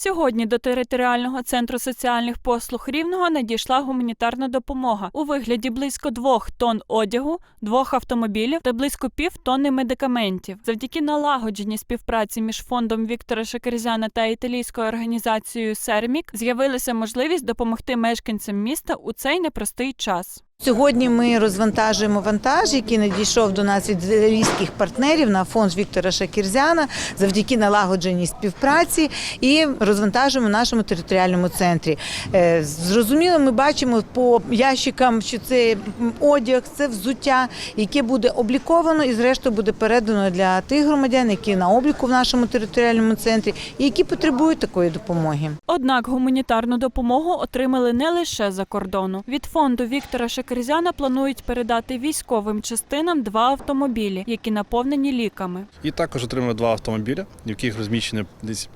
Сьогодні до територіального центру соціальних послуг Рівного надійшла гуманітарна допомога у вигляді близько двох тонн одягу, двох автомобілів та близько пів тонни медикаментів. Завдяки налагодженій співпраці між фондом Віктора Шакерзяна та італійською організацією Сермік з'явилася можливість допомогти мешканцям міста у цей непростий час. Сьогодні ми розвантажуємо вантаж, який надійшов до нас від італійських партнерів на фонд Віктора Шакірзяна завдяки налагодженій співпраці і розвантажуємо в нашому територіальному центрі. Е, Зрозуміло, ми бачимо по ящикам, що це одяг, це взуття, яке буде обліковано і, зрештою, буде передано для тих громадян, які на обліку в нашому територіальному центрі і які потребують такої допомоги. Однак гуманітарну допомогу отримали не лише за кордону. Від фонду Віктора Шакерзяна планують передати військовим частинам два автомобілі, які наповнені ліками. І також отримали два автомобіля, в яких розміщені десь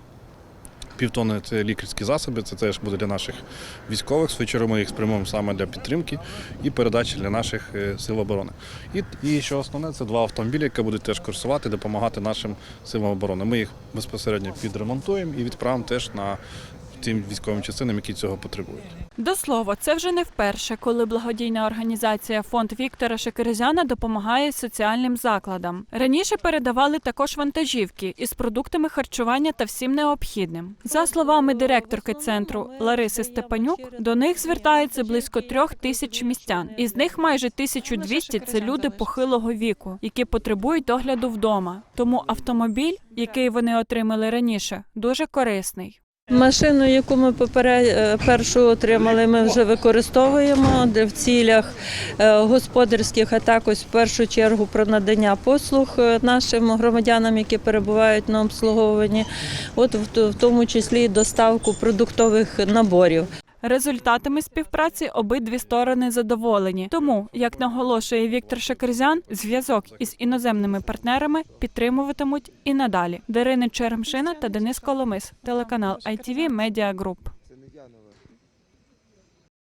півтони лікарські засоби. Це теж буде для наших військових. Чергу ми їх спрямуємо саме для підтримки і передачі для наших е, сил оборони. І, і що основне, це два автомобілі, які будуть теж курсувати, допомагати нашим силам оборони. Ми їх безпосередньо підремонтуємо і відправимо теж на тим військовим частинам, які цього потребують. До слова, це вже не вперше, коли благодійна організація фонд Віктора Шекерезяна допомагає соціальним закладам. Раніше передавали також вантажівки із продуктами харчування та всім необхідним. За словами директорки центру Лариси Степанюк, до них звертається близько трьох тисяч містян. Із них майже 1200 – це люди похилого віку, які потребують догляду вдома. Тому автомобіль, який вони отримали раніше, дуже корисний. Машину, яку ми е, першу отримали, ми вже використовуємо в цілях е, господарських, а також в першу чергу про надання послуг е, нашим громадянам, які перебувають на обслуговуванні, от в тому числі доставку продуктових наборів. Результатами співпраці обидві сторони задоволені. Тому, як наголошує Віктор Шакерзян, зв'язок із іноземними партнерами підтримуватимуть і надалі. Дарина Черемшина та Денис Коломис, телеканал ITV Media Group.